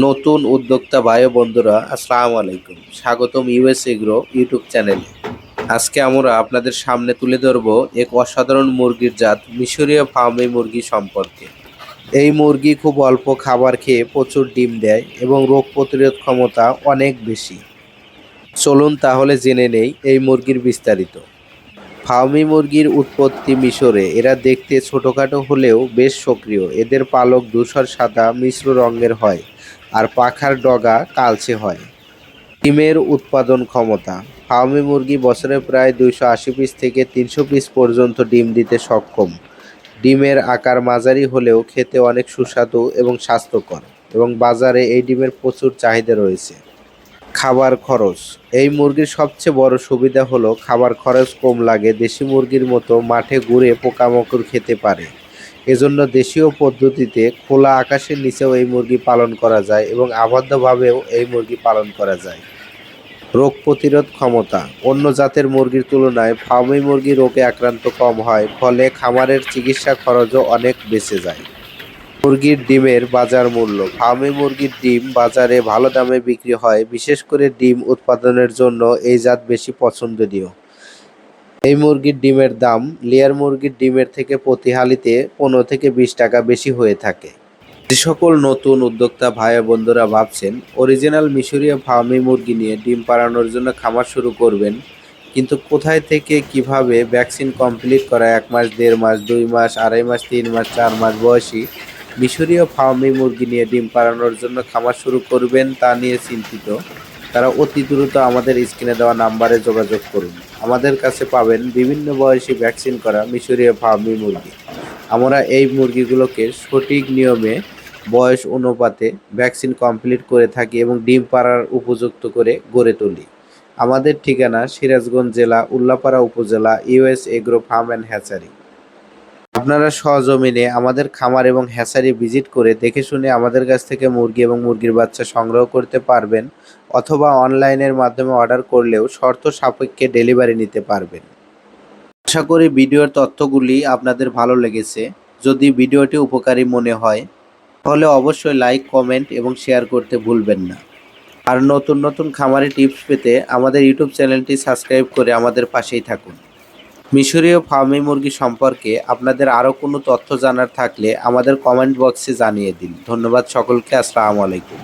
নতুন উদ্যোক্তা ভাই বন্ধুরা, আসসালামু আলাইকুম। স্বাগতম ইউএস এগ্রো ইউটিউব চ্যানেলে আজকে আমরা আপনাদের সামনে তুলে ধরব এক অসাধারণ মুরগির জাত, মিশরীয় ফার্মে মুরগি সম্পর্কে। এই মুরগি খুব অল্প খাবার খেয়ে প্রচুর ডিম দেয় এবং রোগ প্রতিরোধ ক্ষমতা অনেক বেশি। চলুন তাহলে জেনে নেই এই মুরগির বিস্তারিত। ফার্মি মুরগির উৎপত্তি মিশরে, এরা দেখতে ছোটোখাটো হলেও বেশ সক্রিয়। এদের পালক ধূসর সাদা, মিশ্র রঙের হয়। আর পাখার ডগা কালচে হয়। ডিমের উৎপাদন ক্ষমতা। ফার্মি মুরগি বছরে প্রায় দুইশো আশি পিস থেকে তিনশো পিস পর্যন্ত ডিম দিতে সক্ষম। ডিমের আকার মাঝারি হলেও খেতে অনেক সুস্বাদু এবং স্বাস্থ্যকর এবং বাজারে এই ডিমের প্রচুর চাহিদা রয়েছে। খাবার খরচ। এই মুরগির সবচেয়ে বড় সুবিধা হলো খাবার খরচ কম লাগে, দেশি মুরগির মতো মাঠে ঘুরে পোকামাকড় খেতে পারে। এজন্য দেশীয় পদ্ধতিতে খোলা আকাশের নিচেও এই মুরগি পালন করা যায় এবং আবদ্ধভাবেও এই মুরগি পালন করা যায়। রোগ প্রতিরোধ ক্ষমতা। অন্য জাতের মুরগির তুলনায় ফার্মি মুরগি রোগে আক্রান্ত কম হয়, ফলে খামারের চিকিৎসা খরচও অনেক বেঁচে যায়। মুরগির ডিমের বাজার মূল্য। ফার্মি মুরগির ডিম বাজারে ভালো দামে বিক্রি হয়, বিশেষ করে ডিম উৎপাদনের জন্য এই জাত বেশি পছন্দনীয়। এই মুরগির ডিমের দাম লেয়ার মুরগির ডিমের থেকে প্রতি হালিতে পনেরো থেকে বিশ টাকা বেশি হয়ে থাকে। যে সকল নতুন উদ্যোক্তা ভাই বন্ধুরা ভাবছেন অরিজিনাল মিশরীয় ফার্মি মুরগি নিয়ে ডিম পাড়ানোর জন্য খামার শুরু করবেন, কিন্তু কোথায় থেকে কীভাবে ভ্যাকসিন কমপ্লিট করা, এক মাস, দেড় মাস, দুই মাস, আড়াই মাস, তিন মাস, চার মাস বয়সী মিশরীয় ফার্মি মুরগি নিয়ে ডিম পাড়ানোর জন্য খামার শুরু করবেন তা নিয়ে চিন্তিত। তারা অতি দ্রুত আমাদের স্ক্রিনে দেওয়া নাম্বারে যোগাযোগ করুন। আমাদের কাছে পাবেন বিভিন্ন বয়সী ভ্যাকসিন করা মিশরীয় ফার্মি মুরগি। আমরা এই মুরগিগুলোকে সঠিক নিয়মে, বয়স অনুপাতে ভ্যাকসিন কমপ্লিট করে থাকি এবং ডিম পাড়ার উপযুক্ত করে গড়ে তুলি। আমাদের ঠিকানা সিরাজগঞ্জ জেলা, উল্লাপাড়া উপজেলা US agro farm and hatchery. আপনারা সহজমিনে আমাদের খামার এবং হ্যাচারি ভিজিট করে দেখে শুনে আমাদের কাছ থেকে মুরগি এবং মুরগির বাচ্চা সংগ্রহ করতে পারবেন অথবা অনলাইনের মাধ্যমে অর্ডার করলেও শর্ত সাপেক্ষে ডেলিভারি নিতে পারবেন। আশা করি ভিডিওর তথ্যগুলি আপনাদের ভালো লেগেছে। যদি ভিডিওটি উপকারী মনে হয়, তাহলে অবশ্যই লাইক, কমেন্ট এবং শেয়ার করতে ভুলবেন না। আর নতুন নতুন খামারি টিপস পেতে আমাদের ইউটিউব চ্যানেলটি সাবস্ক্রাইব করে আমাদের পাশেই থাকুন। মিশরীয় ফার্মি মুরগি সম্পর্কে আপনাদের আরও কোনো তথ্য জানার থাকলে আমাদের কমেন্ট বক্সে জানিয়ে দিন। ধন্যবাদ সকলকে, আসসালামু আলাইকুম।